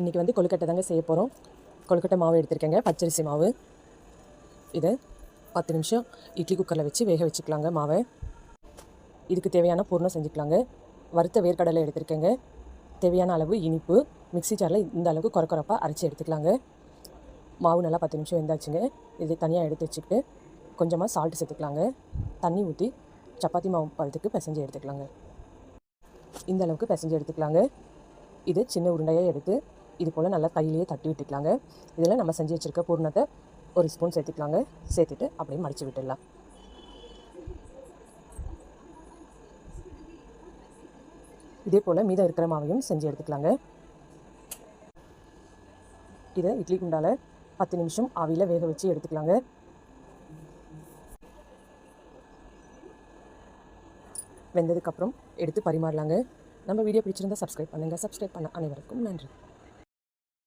இன்றைக்கி வந்து கொழுக்கட்டை தாங்க செய்ய போகிறோம் கொழுக்கட்டை மாவு எடுத்திருக்கேங்க. பச்சரிசி மாவு. இதை பத்து நிமிஷம் இட்லி குக்கரில் வச்சு வேக வச்சுக்கலாங்க மாவை. இதுக்கு தேவையான பூர்ணம் செஞ்சுக்கலாங்க. வறுத்த வேர்க்கடலை எடுத்திருக்கேங்க. தேவையான அளவு இனிப்பு. மிக்ஸி ஜாரில் இந்த அளவுக்கு குறக்குறப்பாக அரைச்சி எடுத்துக்கலாங்க. மாவு நல்லா பத்து நிமிஷம் வெந்தாச்சுங்க. இது தனியாக எடுத்து வச்சுக்கிட்டு கொஞ்சமாக சால்ட் சேர்த்துக்கலாங்க. தண்ணி ஊற்றி சப்பாத்தி மாவு பழத்துக்கு பிசைஞ்சு எடுத்துக்கலாங்க. இந்த அளவுக்கு பிசைஞ்சு எடுத்துக்கலாங்க. இது சின்ன உருண்டையாக எடுத்து இது போல் நல்லா கையிலேயே தட்டி விட்டுக்கலாங்க. இதில் நம்ம செஞ்சு வச்சுருக்க பூர்ணத்தை ஒரு ஸ்பூன் சேர்த்துக்கலாங்க. சேர்த்துட்டு அப்படியே மடித்து விட்டுடலாம். இதே போல் மீதம் இருக்கிற மாவையும் செஞ்சு எடுத்துக்கலாங்க. இதை இட்லி குண்டால் பத்து நிமிஷம் ஆவியில் வேக வச்சு எடுத்துக்கலாங்க. வெந்ததுக்கப்புறம் எடுத்து பரிமாறலாங்க. நம்ம வீடியோ பிடிச்சிருந்தா சப்ஸ்கிரைப் பண்ணுங்கள் சப்ஸ்கிரைப் பண்ண அனைவருக்கும் நன்றி.